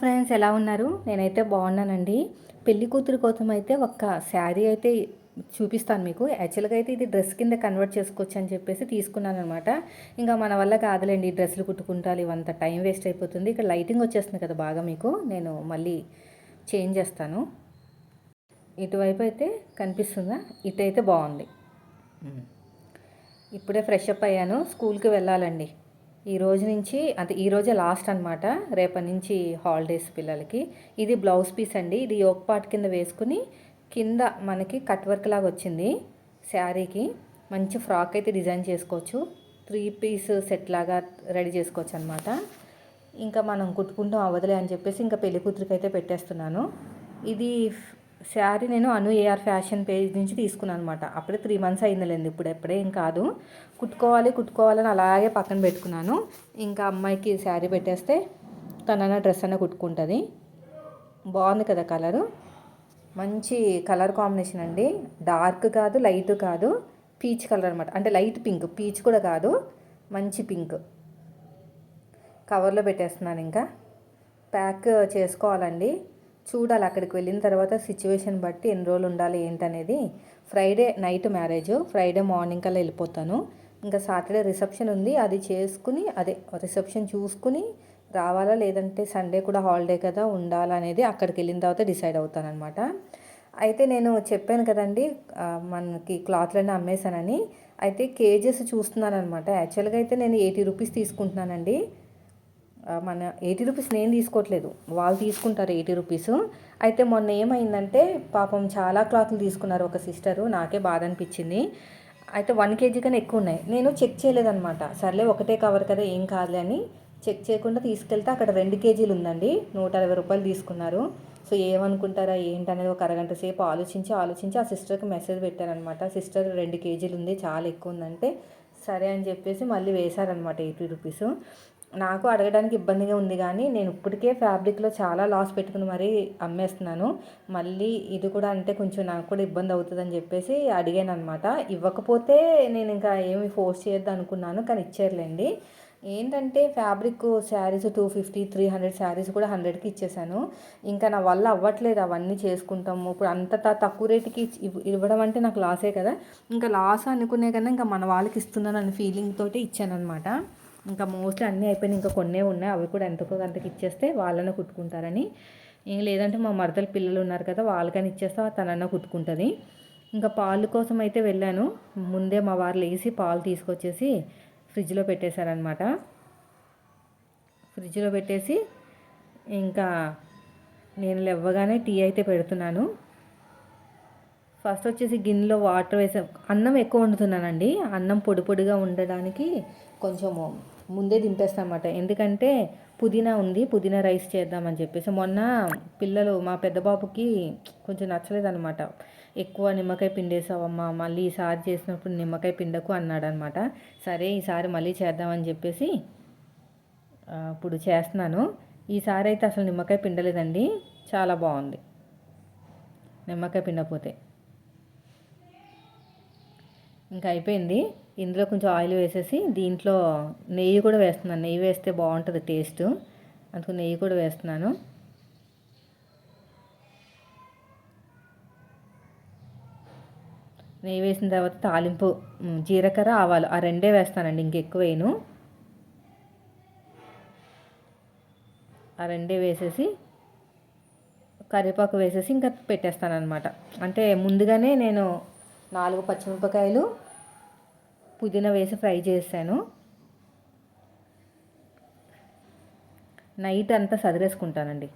Friends ఎలా ఉన్నారు? నేనైతే బాగున్నానండి. పెళ్ళి కూతురు కోసం అయితే ఒక శారీ అయితే చూపిస్తాను మీకు. యాక్చువల్గా అయితే ఇది డ్రెస్ కింద కన్వర్ట్ చేసుకోవచ్చు అని చెప్పేసి తీసుకున్నాను అనమాట ఇంకా మన వల్ల కాదులేండి. ఈ డ్రెస్సులు కుట్టుకుంటారు ఇవంతా టైం వేస్ట్ అయిపోతుంది. ఇక్కడ లైటింగ్ వచ్చేస్తుంది కదా బాగా మీకు. నేను మళ్ళీ చేంజ్ చేస్తాను. ఇటువైపు అయితే కనిపిస్తుందా? ఇటు అయితే బాగుంది ఇప్పుడే ఫ్రెష్ అప్ అయ్యాను. స్కూల్కి వెళ్ళాలండి. ఈ రోజు నుంచి అంటే ఈ రోజే లాస్ట్ అనమాట రేపటి నుంచి హాలిడేస్ పిల్లలకి. ఇది బ్లౌజ్ పీస్ అండి. ఇది యోక్ పాట్ కింద వేసుకుని కింద మనకి కట్ వర్క్ లాగా వచ్చింది శారీకి. మంచి ఫ్రాక్ అయితే డిజైన్ చేసుకోవచ్చు. త్రీ పీస్ సెట్ లాగా రెడీ చేసుకోవచ్చు అనమాట ఇంకా మనం కుట్టుకుంటాం అవ్వదులే అని చెప్పేసి ఇంకా పెళ్ళి కూతురికి అయితే పెట్టేస్తున్నాను. ఇది శారీ నేను అను ఏఆర్ ఫ్యాషన్ పేజ్ నుంచి తీసుకున్నాను అనమాట అప్పుడే త్రీ మంత్స్ అయిందిలేండి ఇప్పుడు ఎప్పుడే ఏం కాదు. కుట్టుకోవాలి కుట్టుకోవాలని అలాగే పక్కన పెట్టుకున్నాను. ఇంకా అమ్మాయికి శారీ పెట్టేస్తే తనైనా డ్రెస్ అయినా కుట్టుకుంటుంది. బాగుంది కదా కలరు. మంచి కలర్ కాంబినేషన్ అండి. డార్క్ కాదు లైట్ కాదు. పీచ్ కలర్ అనమాట అంటే లైట్ పింక్ పీచ్ కూడా కాదు. మంచి పింక్. కవర్లో పెట్టేస్తున్నాను ఇంకా. ప్యాక్ చేసుకోవాలండి. చూడాలి అక్కడికి వెళ్ళిన తర్వాత సిచ్యువేషన్ బట్టి ఎన్ని రోజులు ఉండాలి ఏంటనేది. Friday night marriage Friday morning కల్లా వెళ్ళిపోతాను. ఇంకా సాటర్డే రిసెప్షన్ ఉంది అది చేసుకుని అదే రిసెప్షన్ చూసుకుని రావాలా లేదంటే సండే కూడా హాలిడే కదా ఉండాలా అనేది అక్కడికి వెళ్ళిన తర్వాత డిసైడ్ అవుతానమాట అయితే నేను చెప్పాను కదండి మనకి క్లాత్లన్నీ అమ్మేశానని. అయితే కేజెస్ చూస్తున్నాను అనమాట యాక్చువల్గా అయితే నేను ఎయిటీ రూపీస్ తీసుకుంటున్నానండి. మన ఎయిటీ రూపీస్ నేను తీసుకోవట్లేదు. వాళ్ళు తీసుకుంటారు ఎయిటీ రూపీస్. అయితే మొన్న ఏమైందంటే పాపం చాలా క్లాత్లు తీసుకున్నారు ఒక సిస్టరు. నాకే బాధ అనిపించింది. అయితే వన్ కేజీ కన్నా ఎక్కువ ఉన్నాయి. నేను చెక్ చేయలేదనమాట సర్లే ఒకటే కవర్ కదా ఏం కాదులే అని చెక్ చేయకుండా తీసుకెళ్తే అక్కడ రెండు కేజీలు ఉందండి. నూట అరవై రూపాయలు తీసుకున్నారు. సో ఏమనుకుంటారా ఏంటనేది ఒక అరగంట సేపు ఆలోచించి ఆలోచించి ఆ సిస్టర్కి మెసేజ్ పెట్టారనమాట సిస్టర్ రెండు కేజీలు ఉంది చాలా ఎక్కువ ఉందంటే సరే అని చెప్పేసి మళ్ళీ వేశారనమాట ఎయిటీ రూపీస్. నాకు అడగడానికి ఇబ్బందిగా ఉంది కానీ నేను ఇప్పటికే ఫ్యాబ్రిక్లో చాలా లాస్ పెట్టుకుని మరీ అమ్మేస్తున్నాను. మళ్ళీ ఇది కూడా అంటే కొంచెం నాకు కూడా ఇబ్బంది అవుతుందని చెప్పేసి అడిగాను అనమాట ఇవ్వకపోతే నేను ఇంకా ఏమి ఫోర్స్ చేయొద్దు అనుకున్నాను కానీ ఇచ్చారులేండి. ఏంటంటే fabric saris two fifty three hundred saris కూడా హండ్రెడ్కి ఇచ్చేసాను. ఇంకా నా వల్ల అవ్వట్లేదు అవన్నీ చేసుకుంటాము. ఇప్పుడు అంత తక్కువ రేటుకి ఇవ్వడం అంటే నాకు లాసే కదా. ఇంకా లాస్ అనుకునే కన్నా ఇంకా మన వాళ్ళకి ఇస్తున్నాను అనే ఫీలింగ్ తోటి ఇచ్చాను అనమాట ఇంకా మోస్ట్లీ అన్నీ అయిపోయినాయి ఇంకా కొన్నే ఉన్నాయి. అవి కూడా ఎంతకో అంతకు ఇచ్చేస్తే వాళ్ళనే కుట్టుకుంటారని. ఇంకా లేదంటే మా మరదలు పిల్లలు ఉన్నారు కదా వాళ్ళకని ఇచ్చేస్తే తనన్న కుట్టుకుంటుంది. ఇంకా పాలు కోసం అయితే వెళ్ళాను. ముందే మా వారు లేచి పాలు తీసుకొచ్చేసి ఫ్రిడ్జ్లో పెట్టేశారనమాట ఫ్రిడ్జ్లో పెట్టేసి ఇంకా నేను లేవగానే టీ అయితే పెడుతున్నాను. ఫస్ట్ వచ్చేసి గిన్నెలో వాటర్ వేసా అన్నం ఎక్కువ వండుతున్నానండి. అన్నం పొడి పొడిగా ఉండడానికి కొంచెము ముందే దింపేస్తామన్నమాట ఎందుకంటే పుదీనా ఉంది పుదీనా రైస్ చేద్దామని చెప్పేసి. మొన్న పిల్లలు మా పెద్ద బాబుకి కొంచెం నచ్చలేదన్నమాట. ఎక్కువ నిమ్మకాయ పిండేసావమ్మా మళ్ళీ ఈసారి చేసినప్పుడు నిమ్మకాయ పిండకు అన్నాడు అనమాట సరే ఈసారి మళ్ళీ చేద్దామని చెప్పేసి ఇప్పుడు చేస్తున్నాను. ఈసారి అయితే అసలు నిమ్మకాయ పిండలేదండి. చాలా బాగుంది. నిమ్మకాయ పిండపోతే. ఇంకా అయిపోయింది. ఇందులో కొంచెం ఆయిల్ వేసేసి దీంట్లో నెయ్యి కూడా వేస్తున్నాను. నెయ్యి వేస్తే బాగుంటుంది టేస్ట్. అందుకు నెయ్యి కూడా వేస్తున్నాను. నెయ్యి వేసిన తర్వాత తాలింపు జీలకర్ర ఆవాలు ఆ రెండే వేస్తానండి ఇంకెక్కువ వేయను. ఆ రెండే వేసేసి కరివేపాకు వేసేసి ఇంకా పెట్టేస్తాను అనమాట అంటే ముందుగానే నేను నాలుగు పచ్చిమిరపకాయలు పుదీనా వేసి ఫ్రై చేశాను. నైట్ అంతా సదిరేసుకుంటానండి.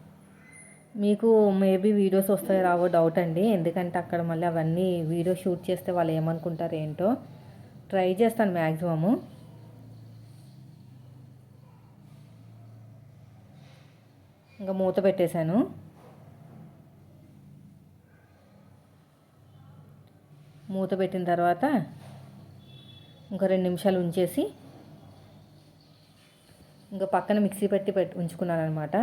మీకు మేబీ వీడియోస్ వస్తాయో రావో డౌట్ అండి. ఎందుకంటే అక్కడ మళ్ళీ అవన్నీ వీడియో షూట్ చేస్తే వాళ్ళు ఏమనుకుంటారు ఏంటో ట్రై చేస్తాను మ్యాక్సిమము ఇంకా మూత పెట్టేశాను. మూత పెట్టిన తర్వాత ఇంకా రెండు నిమిషాలు ఉంచేసి ఇంకా పక్కన మిక్సీ పెట్టి పెట్టి ఉంచుకున్నాను అనమాట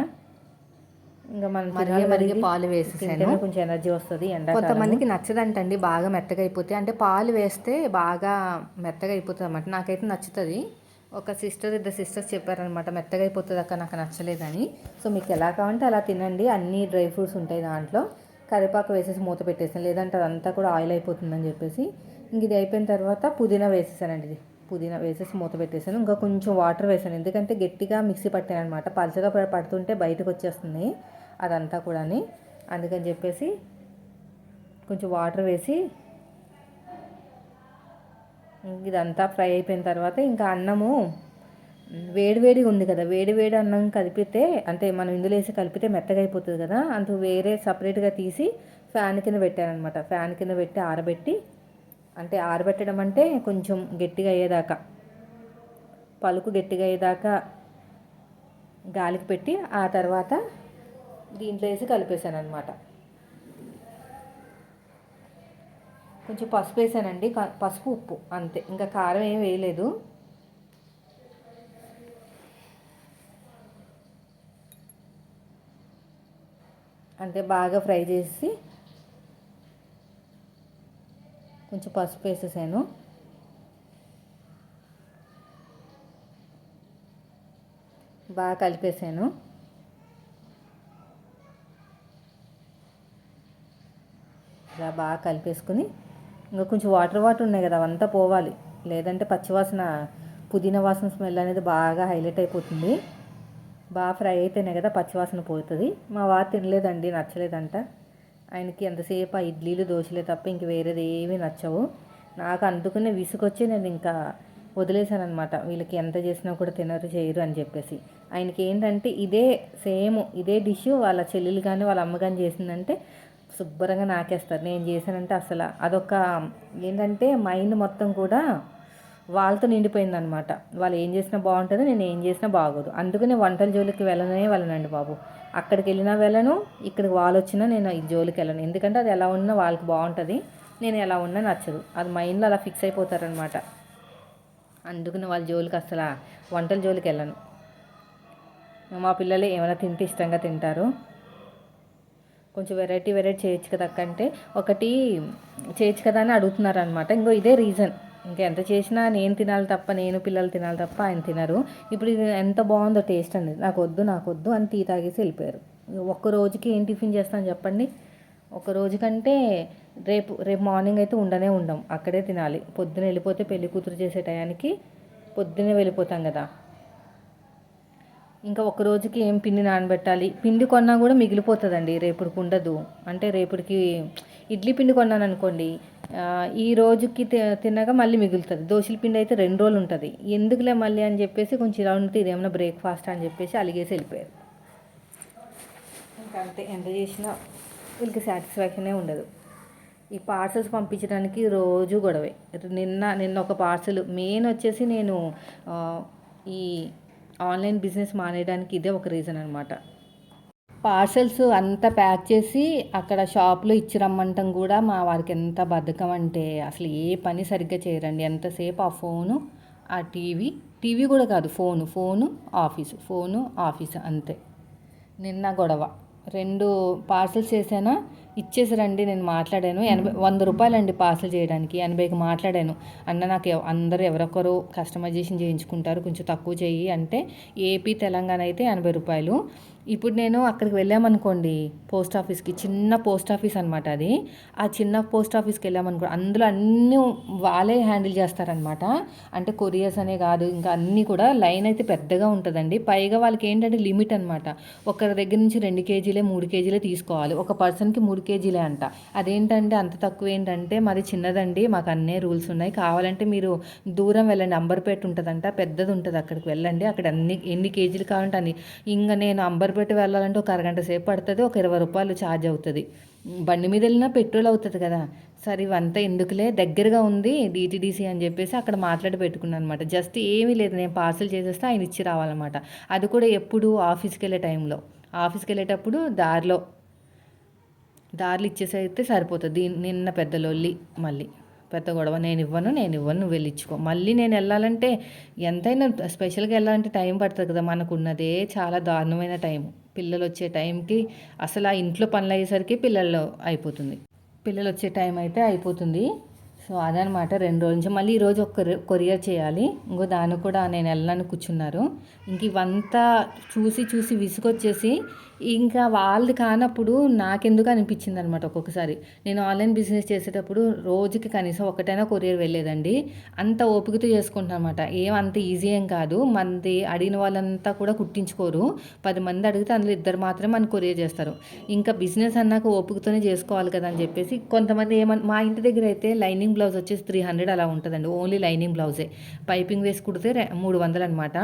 ఇంకా మనం మరిగే మరిగే పాలు వేసేసాను. కొంచెం ఎనర్జీ వస్తుంది ఎండ కొంతమందికి నచ్చదంటండి బాగా మెత్తగా అయిపోతే అంటే పాలు వేస్తే బాగా మెత్తగా అయిపోతుంది అనమాట నాకైతే నచ్చుతుంది. ఒక సిస్టర్ ఇద్దరు సిస్టర్స్ చెప్పారనమాట మెత్తగా అయిపోతుంది అక్క నాకు నచ్చలేదని. సో మీకు ఎలా కావాలంటే అలా తినండి. అన్ని డ్రై ఫ్రూట్స్ ఉంటాయి దాంట్లో. కరివేపాకు వేసేసి మూత పెట్టేసాను లేదంటే అదంతా కూడా ఆయిల్ అయిపోతుందని చెప్పేసి ఇంక ఇది అయిపోయిన తర్వాత పుదీనా వేసేసానండి ఇది. పుదీనా వేసేసి మూత పెట్టేసాను. ఇంకా కొంచెం వాటర్ వేసాను. ఎందుకంటే గట్టిగా మిక్సీ పట్టాను అనమాట పలచగా పడుతుంటే బయటకు వచ్చేస్తుంది అదంతా కూడా అందుకని చెప్పేసి కొంచెం వాటర్ వేసి ఇదంతా ఫ్రై అయిపోయిన తర్వాత ఇంకా అన్నము వేడివేడిగా ఉంది కదా. వేడివేడి అన్నం కలిపితే అంటే మనం ఇందులో వేసి కలిపితే మెత్తగా అయిపోతుంది కదా. అంత వేరే సపరేట్గా తీసి ఫ్యాన్ కింద పెట్టాను అనమాట ఫ్యాన్ కింద పెట్టి ఆరబెట్టి అంటే ఆరబెట్టడం అంటే కొంచెం గట్టిగా అయ్యేదాకా పలుకు గట్టిగా అయ్యేదాకా గాలికి పెట్టి ఆ తర్వాత దీంట్లో వేసి కలిపేశాను అనమాట కొంచెం పసుపు వేసానండి పసుపు ఉప్పు అంతే. ఇంకా కారం ఏం వేయలేదు. అంతే బాగా ఫ్రై చేసి కొంచెం పసుపు వేసేసాను. బాగా కలిపేసాను. ఇలా బాగా కలిపేసుకుని ఇంకా కొంచెం వాటర్ వాటర్ ఉన్నాయి కదా అవంతా పోవాలి. లేదంటే పచ్చివాసన పుదీనా వాసన స్మెల్ అనేది బాగా హైలైట్ అయిపోతుంది. బాగా ఫ్రై అయితేనే కదా పచ్చివాసన పోతుంది. మా వారు తినలేదండి నచ్చలేదంట. ఆయనకి ఎంతసేపు ఆ ఇడ్లీలు దోశలే తప్ప ఇంక వేరేది ఏమీ నచ్చవు. నాకు అందుకునే విసుకొచ్చి నేను ఇంకా వదిలేశానమాట అనమాట వీళ్ళకి ఎంత చేసినా కూడా తినరు చేయరు అని చెప్పేసి. ఆయనకి ఏంటంటే ఇదే సేమ్ ఇదే డిష్ వాళ్ళ చెల్లెలు కానీ వాళ్ళ అమ్మ కానీ చేసిందంటే శుభ్రంగా నాకేస్తారు. నేను చేశానంటే అసలు అదొక ఏంటంటే మైండ్ మొత్తం కూడా వాళ్ళతో నిండిపోయింది అనమాట వాళ్ళు ఏం చేసినా బాగుంటుంది నేను ఏం చేసినా బాగోదు. అందుకనే వంటల జోలికి వెళ్ళనే వెళ్ళనండి బాబు. అక్కడికి వెళ్ళినా వెళ్ళను ఇక్కడికి వాళ్ళు వచ్చినా నేను ఈ జోలికి వెళ్ళను ఎందుకంటే అది ఎలా ఉన్నా వాళ్ళకి బాగుంటుంది నేను ఎలా ఉన్నా నచ్చదు. అది మైండ్లో అలా ఫిక్స్ అయిపోతారనమాట అందుకని వాళ్ళ జోలికి అసలు వంటల జోలికి వెళ్ళను మా పిల్లలు ఏమైనా తింటే ఇష్టంగా తింటారు. కొంచెం వెరైటీ వెరైటీ చేయొచ్చు కదా అంటే ఒకటి చేయొచ్చు కదా అని అడుగుతున్నారు అనమాట ఇంకో ఇదే రీజన్. ఇంకా ఎంత చేసినా నేను తినాలి తప్ప నేను పిల్లలు తినాలి తప్ప ఆయన తినరు. ఇప్పుడు ఇది ఎంత బాగుందో టేస్ట్ అనేది. నాకు వద్దు నాకు వద్దు అని టీ తాగేసి వెళ్ళిపోయారు. ఒక్క రోజుకి ఏం టిఫిన్ చేస్తాను చెప్పండి? ఒక రోజు కంటే రేపు రేపు మార్నింగ్ అయితే ఉండనే ఉండం. అక్కడే తినాలి. పొద్దున వెళ్ళిపోతే పెళ్ళి కూతురు చేసే టయానికి పొద్దునే వెళ్ళిపోతాం కదా. ఇంకా ఒక రోజుకి ఏం పిండి నానబెట్టాలి? పిండి కొన్నా కూడా మిగిలిపోతుందండి. రేపుడికి ఉండదు. అంటే రేపుడికి ఇడ్లీ పిండి కొన్నాను అనుకోండి ఈ రోజుకి తి- తిన్నాక మళ్ళీ మిగులుతుంది. దోశల పిండి అయితే రెండు రోజులు ఉంటుంది. ఎందుకులే మళ్ళీ అని చెప్పేసి కొంచెం ఇలా ఉంటుంది ఇదేమన్నా బ్రేక్ఫాస్ట్ అని చెప్పేసి అలిగేసి వెళ్ళిపోయారు. ఇంకా అంతే ఎంత చేసినా వీళ్ళకి సాటిస్ఫాక్షనే ఉండదు. ఈ పార్సల్స్ పంపించడానికి రోజు గొడవే. నిన్న నిన్న ఒక పార్సల్ మెయిన్ వచ్చేసి నేను ఈ ఆన్లైన్ బిజినెస్ మానేయడానికి ఇదే ఒక రీజన్ అనమాట పార్సల్స్ అంతా ప్యాక్ చేసి అక్కడ షాప్లో ఇచ్చి రమ్మంటాం కూడా మా వారికి ఎంత బద్ధకం అంటే అసలు ఏ పని సరిగ్గా చేయరండి. ఎంతసేపు ఆ ఫోను ఆ టీవీ టీవీ కూడా కాదు phone phone office phone office అంతే. నిన్న గొడవ. రెండు పార్సల్స్ చేసానా ఇచ్చేసారండి నేను మాట్లాడాను. ఎనభై వంద రూపాయలండి పార్సల్ చేయడానికి. ఎనభైకి మాట్లాడాను. అన్న నాకు అందరూ ఎవరొకరు కస్టమైజేషన్ చేయించుకుంటారు కొంచెం తక్కువ చెయ్యి అంటే ఏపీ తెలంగాణ అయితే ఎనభై రూపాయలు. ఇప్పుడు నేను అక్కడికి వెళ్ళామనుకోండి పోస్ట్ ఆఫీస్కి చిన్న పోస్ట్ ఆఫీస్ అనమాట అది. ఆ చిన్న పోస్ట్ ఆఫీస్కి వెళ్ళామనుకో అందులో అన్నీ వాళ్ళే హ్యాండిల్ చేస్తారనమాట అంటే కొరియర్స్ అనే కాదు ఇంకా అన్నీ కూడా లైన్ అయితే పెద్దగా ఉంటుందండి. పైగా వాళ్ళకి ఏంటంటే లిమిట్ అనమాట ఒకరి దగ్గర నుంచి రెండు కేజీలే మూడు కేజీలే తీసుకోవాలి. ఒక పర్సన్కి మూడు కేజీలే అంట. అదేంటంటే అంత తక్కువ ఏంటంటే మాది చిన్నదండి మాకు అన్నీ రూల్స్ ఉన్నాయి. కావాలంటే మీరు దూరం వెళ్ళండి. అంబర్పేట ఉంటుందంట పెద్దది ఉంటుంది అక్కడికి వెళ్ళండి. అక్కడ అన్ని ఎన్ని కేజీలు కావాలంటే అని ఇంకా నేను అంబర్పేట వెళ్ళాలంటే ఒక అరగంట సేపు పడుతుంది ఒక ఇరవై రూపాయలు ఛార్జ్ అవుతుంది. బండి మీద వెళ్ళినా పెట్రోల్ అవుతుంది కదా. సరే ఇవంతా ఎందుకులే? దగ్గరగా ఉంది డిటీడీసీ అని చెప్పేసి అక్కడ మాట్లాడి పెట్టుకున్నాను అనమాట జస్ట్ ఏమీ లేదు. నేను పార్సల్ చేసేస్తే ఆయన ఇచ్చి రావాలన్నమాట. అది కూడా ఎప్పుడు ఆఫీస్కి వెళ్ళే టైంలో. ఆఫీస్కి వెళ్ళేటప్పుడు దారిలో దారిలో ఇచ్చేసైతే సరిపోతుంది. నిన్న పెద్దలొల్లి మళ్ళీ పెద్ద గొడవ నేను ఇవ్వను నేను ఇవ్వను నువ్వు వెళ్ళిచ్చుకో మళ్ళీ నేను వెళ్ళాలంటే ఎంతైనా స్పెషల్గా వెళ్ళాలంటే టైం పడుతుంది కదా. మనకున్నదే చాలా దారుణమైన టైం. పిల్లలు వచ్చే టైంకి అసలు ఆ ఇంట్లో పనులు అయ్యేసరికి పిల్లలు అయిపోతుంది. పిల్లలు వచ్చే టైం అయితే అయిపోతుంది. సో అదనమాట రెండు రోజుల నుంచి. మళ్ళీ ఈరోజు ఒక కొరియర్ చేయాలి. ఇంకో దాన్ని కూడా నేను వెళ్ళాలని కూర్చున్నారు. ఇంక ఇవంతా చూసి చూసి విసుగొచ్చేసి ఇంకా వాళ్ళది కానప్పుడు నాకెందుకు అనిపించింది అనమాట ఒక్కొక్కసారి. నేను ఆన్లైన్ బిజినెస్ చేసేటప్పుడు రోజుకి కనీసం ఒకటైనా కొరియర్ వెళ్ళేదండి. అంత ఓపికతో చేసుకుంటాను అనమాట ఏం అంత ఈజీ ఏం కాదు. మంది అడిగిన వాళ్ళంతా కూడా కుట్టించుకోరు పది మంది అడిగితే అందులో ఇద్దరు మాత్రమే మనకు కొరియర్ చేస్తారు. ఇంకా బిజినెస్ అన్నాక ఓపికతోనే చేసుకోవాలి కదా అని చెప్పేసి కొంతమంది ఏమన్నా మా ఇంటి దగ్గర అయితే లైనింగ్ బ్లౌజ్ వచ్చేసి త్రీ హండ్రెడ్ అలా ఉంటుందండి. ఓన్లీ లైనింగ్ బ్లౌజే పైపింగ్ వేసి కుడితే మూడు వందలు అనమాట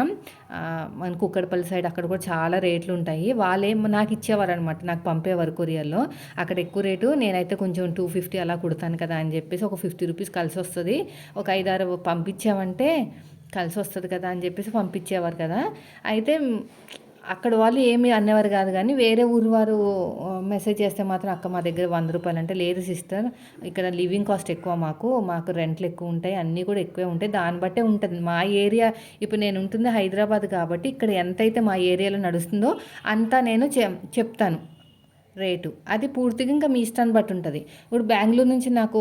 మన కుక్కడపల్లి సైడ్ అక్కడ కూడా చాలా రేట్లు ఉంటాయి. వాళ్ళే నాకు ఇచ్చేవారు అనమాట నాకు పంపేవారు కొరియర్లో. అక్కడ ఎక్కువ రేటు నేనైతే కొంచెం టూ ఫిఫ్టీ అలా కుడతాను కదా అని చెప్పేసి ఒక ఫిఫ్టీ రూపీస్ కలిసి వస్తుంది. ఒక ఐదారు పంపించామంటే కలిసి వస్తుంది కదా అని చెప్పేసి పంపించేవారు కదా. అయితే అక్కడ వాళ్ళు ఏమి అనేవారు కాదు కానీ వేరే ఊరు వారు మెసేజ్ చేస్తే మాత్రం అక్క మా దగ్గర వంద రూపాయలు అంటే లేదు సిస్టర్ ఇక్కడ లివింగ్ కాస్ట్ ఎక్కువ మాకు మాకు రెంట్లు ఎక్కువ ఉంటాయి అన్నీ కూడా ఎక్కువే ఉంటాయి. దాన్ని బట్టే ఉంటుంది. మా ఏరియా ఇప్పుడు నేను ఉంటుంది హైదరాబాద్ కాబట్టి ఇక్కడ ఎంతైతే మా ఏరియాలో నడుస్తుందో అంతా నేను చెప్తాను. రేటు. అది పూర్తిగా ఇంకా మీ ఇష్టాన్ని బట్టి ఉంటుంది. ఇప్పుడు బెంగళూరు నుంచి నాకు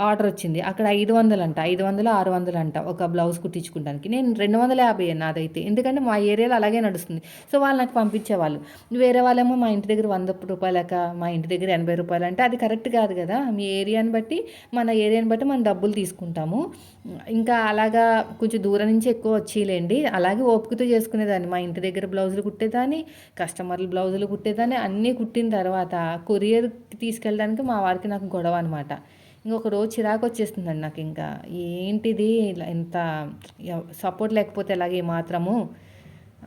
ఆర్డర్ వచ్చింది. అక్కడ ఐదు వందలు అంట ఐదు వందలు ఆరు వందలు అంట ఒక బ్లౌజ్ కుట్టించుకోవడానికి నేను రెండు వందల యాభై నాదైతే. ఎందుకంటే మా ఏరియాలో అలాగే నడుస్తుంది. సో వాళ్ళు నాకు పంపించేవాళ్ళు. వేరే వాళ్ళేమో మా ఇంటి దగ్గర వంద రూపాయలక మా ఇంటి దగ్గర ఎనభై రూపాయలు అంటే అది కరెక్ట్ కాదు కదా. మీ ఏరియాని బట్టి మన ఏరియాని బట్టి మనం డబ్బులు తీసుకుంటాము. ఇంకా అలాగా కొంచెం దూరం నుంచి ఎక్కువ వచ్చేలేండి. అలాగే ఓపికతో చేసుకునేదాన్ని. మా ఇంటి దగ్గర బ్లౌజులు కుట్టేదాన్ని కస్టమర్లు బ్లౌజులు కుట్టేదాన్ని అన్నీ పుట్టిన తర్వాత కొరియర్కి తీసుకెళ్ళడానికి మా వారికి నాకు గొడవ అనమాట ఇంకొక రోజు చిరాకు వచ్చేస్తుందండి నాకు ఇంకా. ఏంటిది ఇంత సపోర్ట్ లేకపోతే ఎలాగే మాత్రము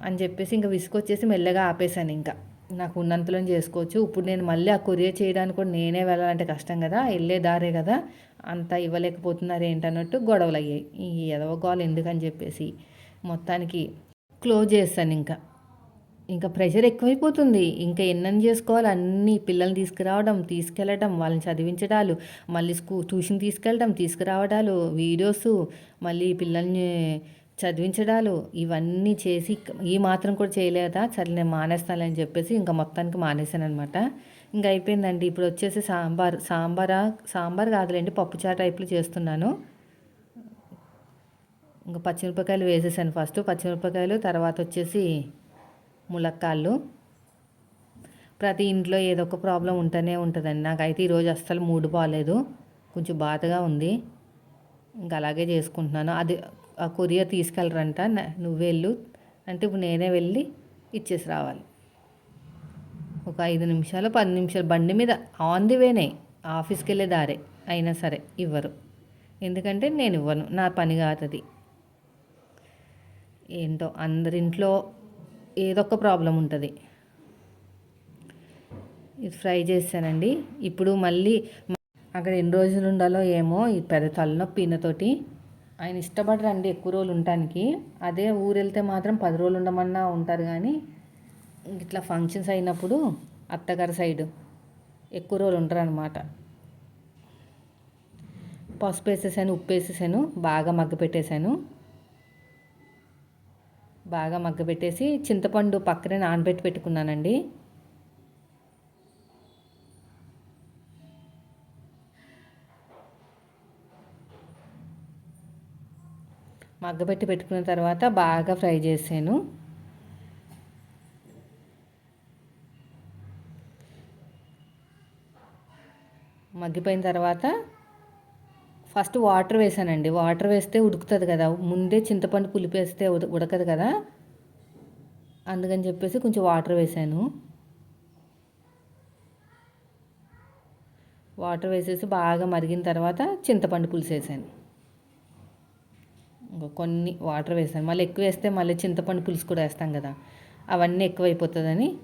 అని చెప్పేసి ఇంకా విసుకొచ్చేసి మెల్లగా ఆపేశాను ఇంకా. నాకు ఉన్నంతలో చేసుకోవచ్చు. ఇప్పుడు నేను మళ్ళీ ఆ కొరియర్ చేయడానికి కూడా నేనే వెళ్ళాలంటే కష్టం కదా. వెళ్ళే దారే కదా. అంత ఇవ్వలేకపోతున్నారు ఏంటన్నట్టు గొడవలు అయ్యాయి ఈ ఎదవగోలు ఎందుకని చెప్పేసి మొత్తానికి క్లోజ్ చేస్తాను ఇంకా. ఇంకా ప్రెషర్ ఎక్కువైపోతుంది. ఇంకా ఎన్నెన్ చేసుకోవాలి? అన్ని పిల్లల్ని తీసుకురావడం తీసుకెళ్ళడం వాళ్ళని చదివించడాలు మళ్ళీ స్కూ ట్యూషన్ తీసుకెళ్ళడం తీసుకురావడాలు వీడియోస్ మళ్ళీ పిల్లల్ని చదివించడాలు ఇవన్నీ చేసి ఈ మాత్రం కూడా చేయలేదా? సరే నేను మానేస్తానని చెప్పేసి ఇంకా మొత్తానికి మానేశాను అనమాట ఇంకా అయిపోయిందండి. ఇప్పుడు వచ్చేసి సాంబార్ సాంబారా సాంబార్ కాదులేండి పప్పుచారు టైప్లో చేస్తున్నాను. ఇంకా పచ్చిమిరపకాయలు వేసేసాను ఫస్ట్. పచ్చిమిరపకాయలు తర్వాత వచ్చేసి ములక్కాళ్ళు. ప్రతి ఇంట్లో ఏదో ఒక ప్రాబ్లం ఉంటూనే ఉంటుందండి. నాకైతే ఈరోజు అస్సలు మూడు బాగాలేదు కొంచెం బాధగా ఉంది. ఇంకా అలాగే చేసుకుంటున్నాను. అది ఆ కొరియర్ తీసుకెళ్ళరంట. నువ్వు వెళ్ళు. అంటే ఇప్పుడు నేనే వెళ్ళి ఇచ్చేసి రావాలి. ఒక ఐదు నిమిషాలు పది నిమిషాలు బండి మీద ఆన్ ది వేనే. ఆఫీస్కి వెళ్ళే దారే. అయినా సరే ఇవ్వరు. ఎందుకంటే నేను ఇవ్వను. నా పని కాదు అది ఏంటో అందరింట్లో ఏదో ఒక ప్రాబ్లం ఉంటుంది. ఇది ఫ్రై చేశానండి. ఇప్పుడు మళ్ళీ అక్కడ ఎన్ని రోజులు ఉండాలో ఏమో ఈ పెద్ద తలనొప్పి ఈయనతోటి ఆయన ఇష్టపడరండి ఎక్కువ రోజులు ఉండటానికి. అదే ఊరు వెళ్తే మాత్రం పది రోజులు ఉండమన్నా ఉంటారు కానీ ఇట్లా ఫంక్షన్స్ అయినప్పుడు అత్తగారి సైడు ఎక్కువ రోజులు ఉంటారు అనమాట పసుపు వేసేసాను ఉప్పు వేసేసాను బాగా మగ్గ పెట్టేశాను బాగా మగ్గబెట్టేసి చింతపండు పక్కనే నానబెట్టి పెట్టుకున్నానండి. మగ్గబెట్టి పెట్టుకున్న తర్వాత బాగా ఫ్రై చేసాను. మగ్గిపోయిన తర్వాత ఫస్ట్ వాటర్ వేసానండి. వాటర్ వేస్తే ఉడుకుతుంది కదా. ముందే చింతపండు పులిపి వేస్తే ఉడకదు కదా. అందుకని చెప్పేసి కొంచెం వాటర్ వేసాను. వాటర్ వేసేసి బాగా మరిగిన తర్వాత చింతపండు పులుసు వేసాను. ఇంకా కొన్ని వాటర్ వేసాను. మళ్ళీ ఎక్కువ వేస్తే మళ్ళీ చింతపండు పులుసు కూడా వేస్తాం కదా. అవన్నీ ఎక్కువైపోతుందని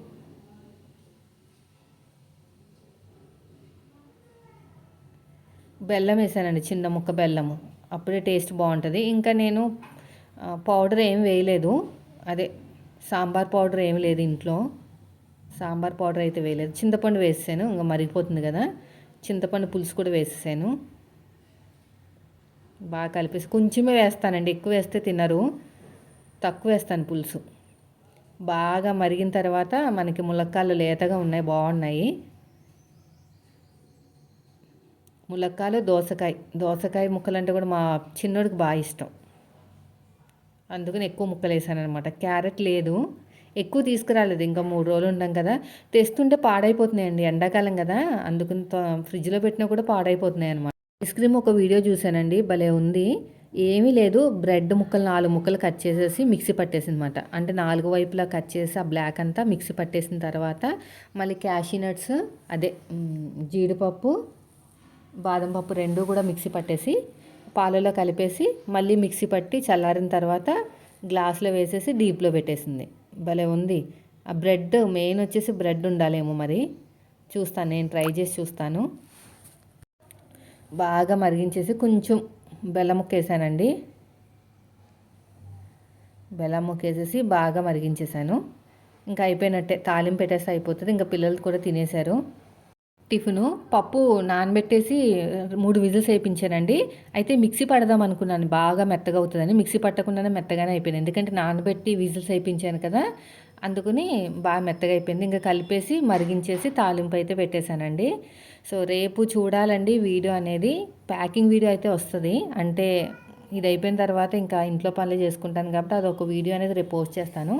బెల్లం వేసానండి చిన్న ముక్క బెల్లము. అప్పుడే టేస్ట్ బాగుంటుంది. ఇంకా నేను పౌడర్ ఏం వేయలేదు. అదే సాంబార్ పౌడర్ ఏమి లేదు ఇంట్లో. సాంబార్ పౌడర్ అయితే వేయలేదు. చింతపండు వేసాను ఇంకా మరిగిపోతుంది కదా. చింతపండు పులుసు కూడా వేసేసాను. బాగా కలిపేసి కొంచెమే వేస్తానండి. ఎక్కువ వేస్తే తినరు. తక్కువ వేస్తాను పులుసు. బాగా మరిగిన తర్వాత మనకి ములక్కాళ్ళు లేతగా ఉన్నాయి బాగున్నాయి. ములక్కాలు దోసకాయ. దోసకాయ ముక్కలు అంటే కూడా మా చిన్నోడికి బాగా ఇష్టం. అందుకని ఎక్కువ ముక్కలు వేసాను అనమాట క్యారెట్ లేదు. ఎక్కువ తీసుకురాలేదు. ఇంకా మూడు రోజులు ఉండం కదా. తెస్తుంటే పాడైపోతున్నాయండి ఎండాకాలం కదా. అందుకని ఫ్రిడ్జ్లో పెట్టినా కూడా పాడైపోతున్నాయి అనమాట ఐస్ క్రీమ్ ఒక వీడియో చూశానండి. భలే ఉంది. ఏమీ లేదు. బ్రెడ్ ముక్కలు నాలుగు ముక్కలు కట్ చేసేసి మిక్సీ పట్టేసిందనమాట అంటే నాలుగు వైపులా కట్ చేసి ఆ బ్లాక్ అంతా మిక్సీ పట్టేసిన తర్వాత మళ్ళీ క్యాషీ నట్స్ అదే జీడిపప్పు బాదం పప్పు రెండు కూడా మిక్సీ పట్టేసి పాలలో కలిపేసి మళ్ళీ మిక్సీ పట్టి చల్లారిన తర్వాత గ్లాస్లో వేసేసి డీప్లో పెట్టేసింది. భలే ఉంది. ఆ బ్రెడ్ మెయిన్ వచ్చేసి బ్రెడ్ ఉండాలేమో మరి. చూస్తాను నేను ట్రై చేసి చూస్తాను. బాగా మరిగించేసి కొంచెం బెల్లం ముక్క వేసానండి. బెల్లం ముక్కేసేసి బాగా మరిగించేసాను. ఇంకా అయిపోయినట్టే తాలింపు పెట్టేస్తే అయిపోతుంది. ఇంకా పిల్లలు కూడా తినేశారు. టిఫిను పప్పు నానబెట్టేసి మూడు విజిల్స్ వేయించానండి. అయితే మిక్సీ పడదాం అనుకున్నాను. బాగా మెత్తగా అవుతుందని. మిక్సీ పట్టకుండానే మెత్తగానే అయిపోయింది. ఎందుకంటే నానబెట్టి విజిల్స్ వేయించాను కదా. అందుకని బాగా మెత్తగా అయిపోయింది. ఇంకా కలిపేసి మరిగించేసి తాలింపు అయితే పెట్టేశానండి. సో రేపు చూడాలండి వీడియో అనేది. ప్యాకింగ్ వీడియో అయితే వస్తుంది. అంటే ఇది అయిపోయిన తర్వాత ఇంకా ఇంట్లో పనులు చేసుకుంటాను కాబట్టి అది ఒక వీడియో అనేది రేపు పోస్ట్ చేస్తాను.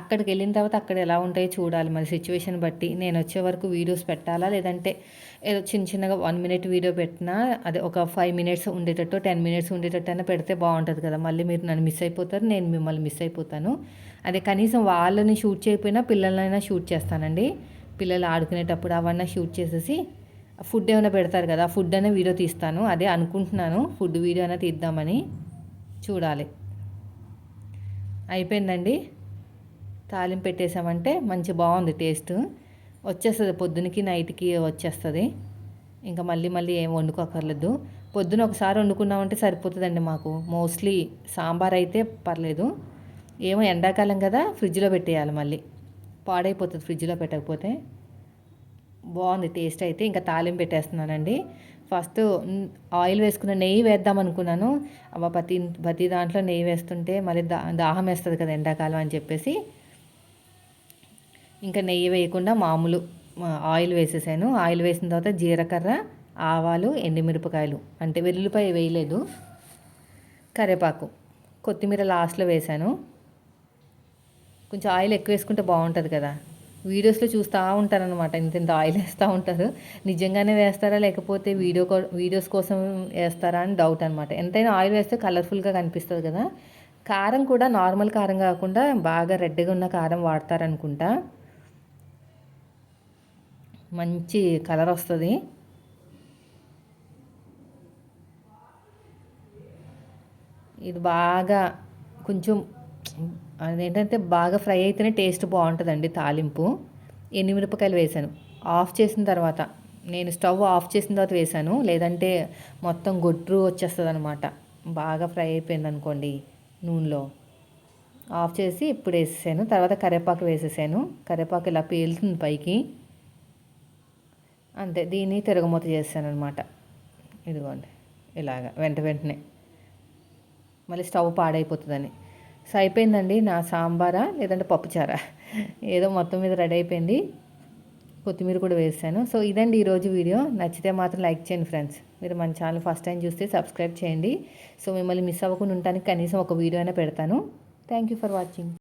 అక్కడికి వెళ్ళిన తర్వాత అక్కడ ఎలా ఉంటాయో చూడాలి. మరి సిచ్యువేషన్ బట్టి నేను వచ్చే వరకు వీడియోస్ పెట్టాలా? లేదంటే ఏదో చిన్న చిన్నగా వన్ మినిట్ వీడియో పెట్టినా అదే ఒక ఫైవ్ మినిట్స్ ఉండేటట్టు టెన్ మినిట్స్ ఉండేటట్టు అయినా పెడితే బాగుంటుంది కదా. మళ్ళీ మీరు నన్ను మిస్ అయిపోతారు నేను మిమ్మల్ని మిస్ అయిపోతాను. అదే కనీసం వాళ్ళని షూట్ చేయకపోయినా పిల్లలైనా షూట్ చేస్తానండి. పిల్లలు ఆడుకునేటప్పుడు అవన్నీ షూట్ చేసేసి ఫుడ్ ఏమైనా పెడతారు కదా ఫుడ్ అనే వీడియో తీస్తాను. అదే అనుకుంటున్నాను. ఫుడ్ వీడియో అయినా తీద్దామని చూడాలి. అయిపోయిందండి. తాలింపు పెట్టేసామంటే మంచి బాగుంది టేస్ట్. వచ్చేస్తుంది పొద్దునకి నైట్కి వచ్చేస్తుంది. ఇంకా మళ్ళీ మళ్ళీ ఏం వండుకోకర్లేదు. పొద్దున ఒకసారి వండుకున్నామంటే సరిపోతుందండి మాకు. మోస్ట్లీ సాంబార్ అయితే పర్లేదు. ఏమో ఎండాకాలం కదా ఫ్రిడ్జ్లో పెట్టేయాలి మళ్ళీ. పాడైపోతుంది ఫ్రిడ్జ్లో పెట్టకపోతే. బాగుంది టేస్ట్ అయితే. ఇంకా తాలింపు పెట్టేస్తున్నానండి. ఫస్ట్ ఆయిల్ వేసుకున్న నెయ్యి వేద్దాం అనుకున్నాను. అవ్వ ప్రతి ప్రతి దాంట్లో నెయ్యి వేస్తుంటే మళ్ళీ దా దాహం వేస్తుంది కదా ఎండాకాలం అని చెప్పేసి. ఇంకా నెయ్యి వేయకుండా మామూలు ఆయిల్ వేసేసాను. ఆయిల్ వేసిన తర్వాత జీలకర్ర ఆవాలు ఎండుమిరపకాయలు. అంటే వెల్లుల్లిపాయ వేయలేదు. కరివేపాకు. కొత్తిమీర లాస్ట్లో వేశాను. కొంచెం ఆయిల్ ఎక్కువ వేసుకుంటే బాగుంటుంది కదా. వీడియోస్లో చూస్తూ ఉంటారనమాట ఇంత ఇంత ఆయిల్ వేస్తూ ఉంటారు. నిజంగానే వేస్తారా? లేకపోతే వీడియో వీడియోస్ కోసం వేస్తారా అని డౌట్ అనమాట ఎంతైనా ఆయిల్ వేస్తే కలర్ఫుల్గా కనిపిస్తుంది కదా. కారం కూడా నార్మల్ కారం కాకుండా బాగా రెడ్గా ఉన్న కారం వాడతారనుకుంటా. మంచి కలర్ వస్తుంది. ఇది బాగా కొంచెం అదేంటంటే బాగా ఫ్రై అయితేనే టేస్ట్ బాగుంటుందండి తాలింపు. మిరపకాయలు వేసాను. ఆఫ్ చేసిన తర్వాత నేను స్టవ్ ఆఫ్ చేసిన తర్వాత వేసాను. లేదంటే మొత్తం గొడ్రు వచ్చేస్తుంది అనమాట బాగా ఫ్రై అయిపోయింది అనుకోండి నూనెలో. ఆఫ్ చేసి ఇప్పుడు వేసేసాను. తర్వాత కరివేపాకు వేసేసాను. కరివేపాకు ఇలా పేలుతుంది పైకి. అంతే దీన్ని తిరగమూత చేసాను అనమాట ఇదిగోండి ఇలాగ వెంట వెంటనే. మళ్ళీ స్టవ్ పాడైపోతుందని. సో అయిపోయిందండి నా సాంబారా? లేదంటే పప్పుచారా? ఏదో మొత్తం మీద రెడీ అయిపోయింది. కొత్తిమీర కూడా వేసాను. సో ఇదండి ఈరోజు వీడియో. నచ్చితే మాత్రం లైక్ చేయండి ఫ్రెండ్స్. మీరు మన ఛానల్ ఫస్ట్ టైం చూస్తే సబ్స్క్రైబ్ చేయండి. సో మిమ్మల్ని మిస్ అవ్వకుండా ఉండటానికి కనీసం ఒక వీడియో అయినా పెడతాను. Thank you for watching.